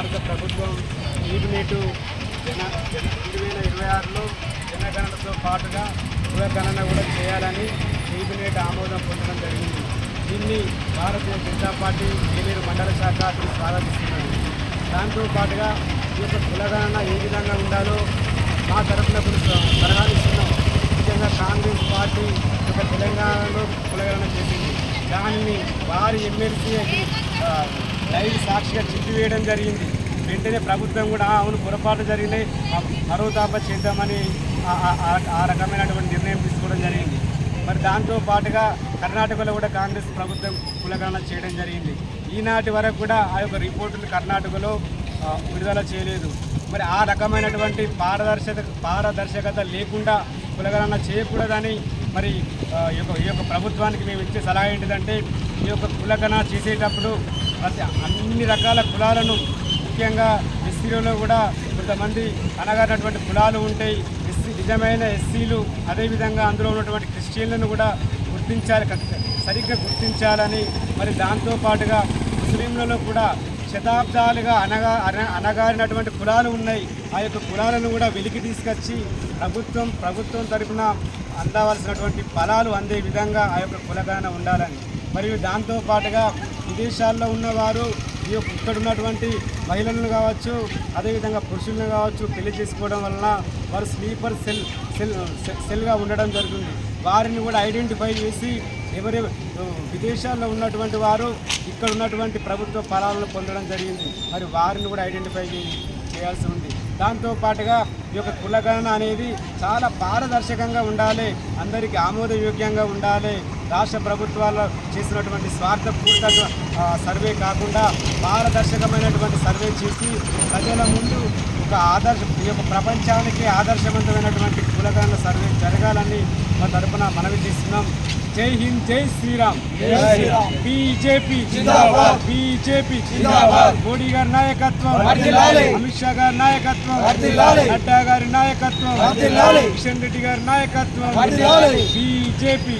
భారత ప్రభుత్వం ఈబినేటు జన జన రెండు వేల ఇరవై ఆరులో జనగణనతో పాటుగా గృహగణన కూడా చేయాలని ఈబినేట్ ఆమోదం పొందడం జరిగింది. దీన్ని భారతీయ జనతా పార్టీ ఏలేరు మండల శాఖ అతను స్వాగతిస్తున్నారు దాంతో పాటుగా ఈ యొక్క కులగణన ఏ విధంగా ఉండాలో మా తరఫున కొన్ని సలహాలు ఇస్తున్నాం. ముఖ్యంగా కాంగ్రెస్ పార్టీ ఒక తెలంగాణలో దానిని వారి ఎమ్మెల్సీ లైవ్ సాక్షిగా వేయడం జరిగింది. వెంటనే ప్రభుత్వం కూడా అవును పొరపాటు జరిగినాయి. మరో దాప చేద్దామని ఆ- రకమైనటువంటి నిర్ణయం తీసుకోవడం జరిగింది. మరి దాంతో పాటుగా కర్ణాటకలో కూడా కాంగ్రెస్ ప్రభుత్వం కులగణన చేయడం జరిగింది. ఈనాటి వరకు కూడా ఆ యొక్క రిపోర్టులు కర్ణాటకలో విడుదల చేయలేదు. మరి ఆ రకమైనటువంటి పారదర్శక పారదర్శకత లేకుండా కులగణన చేయకూడదని మరి ఈ యొక్క ఈ యొక్క ప్రభుత్వానికి మేము ఇచ్చే సలహా ఏంటిదంటే ఈ యొక్క కులగణ చేసేటప్పుడు ప్రతి అన్ని రకాల కులాలను ముఖ్యంగా ఎస్సీలలో కూడా కొంతమంది అనగానటువంటి కులాలు ఉంటాయి. ఎస్సీ నిజమైన ఎస్సీలు అదేవిధంగా అందులో ఉన్నటువంటి క్రిస్టియన్లను కూడా గుర్తించాలి సరిగ్గా గుర్తించాలని మరి దాంతో పాటుగా ముస్లింలలో కూడా శతాబ్దాలుగా అనగా అన అనగారినటువంటి కులాలు ఉన్నాయి. ఆ యొక్క కులాలను కూడా వెలికి తీసుకొచ్చి ప్రభుత్వం ప్రభుత్వం తరఫున అందవలసినటువంటి ఫలాలు అందే విధంగా ఆ యొక్క కులగణన ఉండాలని. మరియు దాంతో పాటుగా విదేశాల్లో ఉన్నవారు ఈ యొక్క ఇక్కడ ఉన్నటువంటి మహిళలను కావచ్చు అదేవిధంగా పురుషులను కావచ్చు పెళ్ళి చేసుకోవడం వలన వారు స్లీపర్ సెల్ సెల్ సెల్- సెల్గా ఉండడం జరుగుతుంది. వారిని కూడా ఐడెంటిఫై చేసి ఎవరి విదేశాల్లో ఉన్నటువంటి వారు ఇక్కడ ఉన్నటువంటి ప్రభుత్వ ఫలాలను పొందడం జరిగింది. మరి వారిని కూడా ఐడెంటిఫై చేయాల్సి ఉంది. దాంతో పాటుగా ఈ యొక్క కులగణన అనేది చాలా పారదర్శకంగా ఉండాలి. అందరికీ ఆమోదయోగ్యంగా ఉండాలి. రాష్ట్ర ప్రభుత్వాలు చేసినటువంటి స్వార్థపూర్త సర్వే కాకుండా పారదర్శకమైనటువంటి సర్వే చేసి ప్రజల ముందు ఒక ఆదర్శ ఈ యొక్క ప్రపంచానికి ఆదర్శవంతమైనటువంటి కులగణన సర్వే జరగాలని మా తరపున మనవి చేస్తున్నాం. జై హింద్ జై శ్రీరామ్. బీజేపీ బీజేపీ మోడీ గారి నాయకత్వం. అమిత్ షా గారి నాయకత్వం. నడ్డా గారి నాయకత్వం. కిషన్ రెడ్డి గారి నాయకత్వం. బీజేపీ.